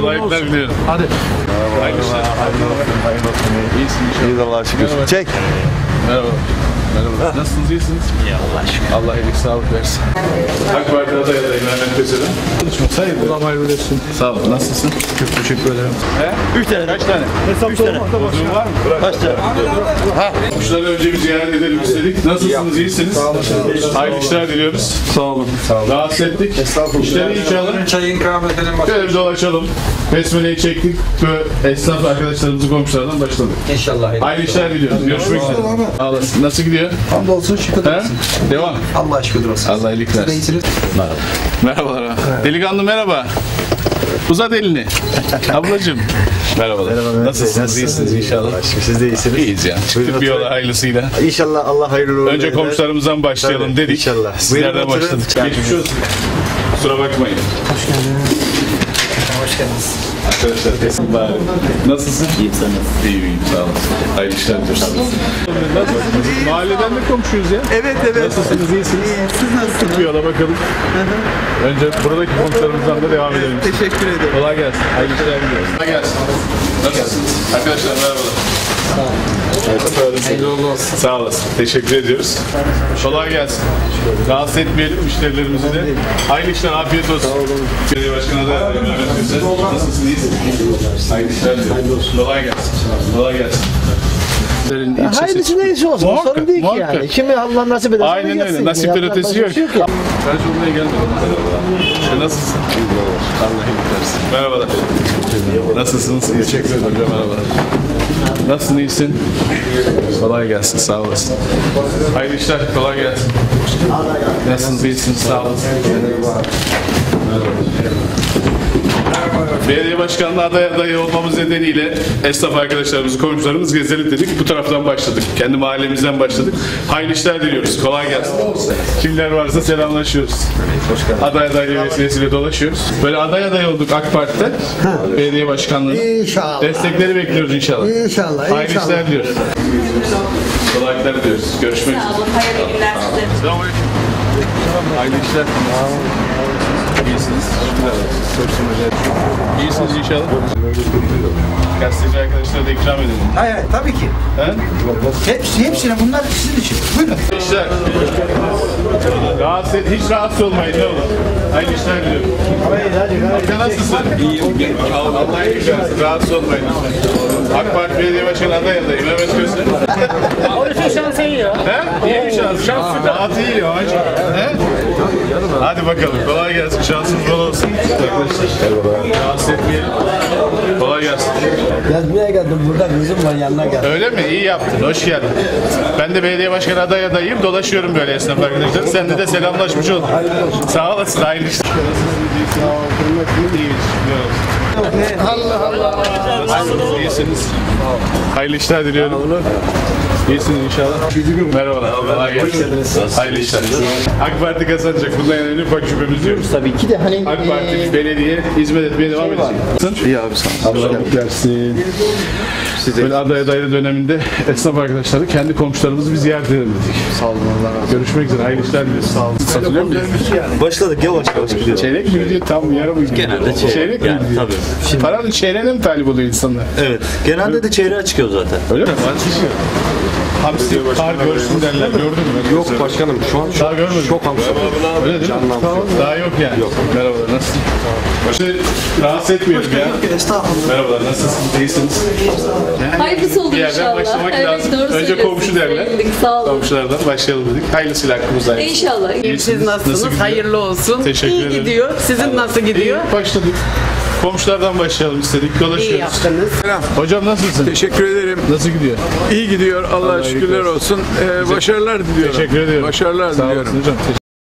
Kolaylıklar diliyorum. Hadi. Hayırlı işler. Hayırlı olsun. İyisin inşallah. İyiyiz Allah'a şükür. Merhaba. Çek. Merhaba. Merhaba. Nasılsınız? iyisiniz? İyi Allah aşkına. Allah iyilik sağlık versin. AK Parti aday adayı Mehmet Köse'den. Çalışması hayırlı. Allah hayırlı olsun. Sağ ol. Nasılsın? Çok teşekkür ederim. He? Üç tane. Kaç tane? Hesap sormakta Bozduğun var mı? Bırak. Kaç tane? Ha. Kuşları önce bir ziyaret edelim istedik. Nasılsınız? İyisiniz? Sağ olun. Hayırlı işler diliyoruz. Sağ olun. Sağ olun. Rahatsız ettik. Estağfurullah. İşleri iyi inşallah. Çayı ikram edelim. Şöyle bir dolaşalım. Besmele'yi çektik ve esnaf arkadaşlarımızı komşulardan başladık. İnşallah. Hayırlı işler diliyoruz. Görüşmek üzere. Sağ olasın. Nasıl gidiyor? Hamdolsun şükür He? Devam. Allah şükür olsun. Allah iyilik versin. İyisiniz. Merhabalar. Delikanlı merhaba. Uzat elini. Ablacığım. Merhabalar. Nasılsınız? İyisiniz inşallah. Siz de iyisiniz. İyiyiz ya. Çıktık bir yola hayırlısıyla. İnşallah Allah hayırlı uğurlu Önce komşularımızdan başlayalım Tabii, dedik. inşallah. Sizlerden başladık. Geçmiş olsun. Kusura bakmayın. Hoş geldiniz. Arkadaşlar kesin bari. Nasılsın? İyiyim sen nasılsın? İyiyim iyiyim sağ olasın. Hayırlı işler. Nasılsınız? Mahalleden de komşuyuz ya. Evet evet. Nasılsınız? İyisiniz? Siz nasılsınız? Bir yola bakalım. Önce buradaki komşularımızdan da devam edelim. Teşekkür ederim. Kolay gelsin. Hayırlı işler diliyoruz. Kolay gelsin. Nasılsınız? Arkadaşlar merhabalar. Sağ olasın. Teşekkür ediyoruz. Kolay gelsin. Rahatsız etmeyelim müşterilerimizi de. Hayırlı işler, afiyet olsun. Belediye Başkanı da Mehmet Gülse. Nasılsın, iyisin? Hayırlı işler diliyorum. Kolay gelsin. Kolay gelsin. Hayırlısı neyse olsun. Muhakkak, sorun değil ki muhakkak. yani. Kimi Allah nasip ederse Aynen öyle. Yapacak ötesi yok. şey ya. Ben şuraya gelmedim. Merhabalar. Nasılsın? Allah iyilik versin. Merhabalar. Nasılsınız? Teşekkür ederim. Merhabalar. Nasılsın? iyisin? Kolay gelsin. Sağ olasın. Hayırlı işler. Kolay gelsin. Nasılsınız? İyisiniz? Sağ olasın. Belediye başkanlığı aday adayı olmamız nedeniyle esnaf arkadaşlarımız, komşularımız gezelim dedik. Bu taraftan başladık. Kendi mahallemizden başladık. Hayırlı işler diliyoruz. Kolay gelsin. Kimler varsa selamlaşıyoruz. Aday adaylığı vesilesiyle dolaşıyoruz. Böyle aday aday olduk AK Parti'de. Belediye başkanlığı. İnşallah. Destekleri bekliyoruz inşallah. İnşallah, Hayırlı inşallah. işler diliyoruz. Kolaylıklar diliyoruz. Görüşmek üzere. Sağ olun. Hayırlı günler size. Selamünaleyküm. Hayırlı işler. İyisiniz. İyisiniz inşallah. Gazeteci arkadaşlara da ikram edelim. Hayır hayır tabii ki. He? Hepsi hepsine bunlar sizin için. Buyurun. İşler. Rahatsız hiç rahatsız olmayın ne olur. Hayırlı işler diliyorum. Amca nasılsın? İyiyim. Allah iyilik versin. Rahatsız olmayın. AK Parti Belediye Başkanı aday adayı Mehmet Köse. Onun için şansı iyi ya. He? İyi mi şans? Şans Rahat iyi ya hacı. He? Hadi bakalım. Kolay gelsin. Şansınız bol olsun. Rahatsız etmeyelim. Kolay gelsin. Yazmaya geldim burada kızım var yanına geldim. Öyle mi? İyi yaptın. Hoş geldin. Ben de belediye başkanı aday adayım. Dolaşıyorum böyle esnaf arkadaşlar. Sen de de selamlaşmış olduk. Sağ olasın. Hayırlı işler. Allah Allah. Nasılsınız? İyisiniz. Hayırlı işler diliyorum. İyisiniz inşallah. Merhabalar. Kolay gelsin. Hayırlı işler. AK Parti kazanacak. Bundan yana en ufak şüphemiz yok. Tabii ki de hani AK Parti belediye hizmet etmeye devam edecek. İyi abi sağ ol. Allah iyilik versin. Böyle aday adaylı döneminde esnaf arkadaşları kendi komşularımızı bir ziyaret edelim dedik. Sağ olun Allah razı olsun. Görüşmek üzere. Hayırlı işler dileriz. Sağ olun. Satılıyor mu? Başladık yavaş yavaş gidiyor. Çeyrek mi gidiyor? Tam yarım mı gidiyor? Genelde çeyrek. Çeyrek mi Yani gidiyor? tabii. Paranın çeyreğine mi talip oluyor insanlar? Evet. Genelde de çeyreğe çıkıyor zaten. Öyle mi? Hamsi, kar görsün derler. Gördün mü? Yok başkanım şu an daha görmedim. Çok hamsi. Öyle değil mi? Daha yok yani. Yok. Merhabalar nasılsın? Başka rahatsız etmiyorum ya. Estağfurullah. Merhabalar nasılsınız? İyisiniz? Hayırlısı olur inşallah. başlamak evet, lazım. Doğru Önce komşu derler. Sağ olun. Komşulardan başlayalım dedik. Hayırlısıyla hakkımız hayırlısı. İnşallah. İyisiniz. Siz nasılsınız? gidiyor? Hayırlı olsun. Teşekkür İyi ederim. gidiyor. Sizin nasıl gidiyor? İyi başladık. Komşulardan başlayalım istedik. İyi Dolaşıyoruz. yaptınız. Hocam nasılsın? Teşekkür ederim. Nasıl gidiyor? İyi gidiyor. Allah'a Allah şükürler olsun. Ee, başarılar diliyorum. Teşekkür ediyorum. Başarılar Sağ diliyorum. olasın hocam.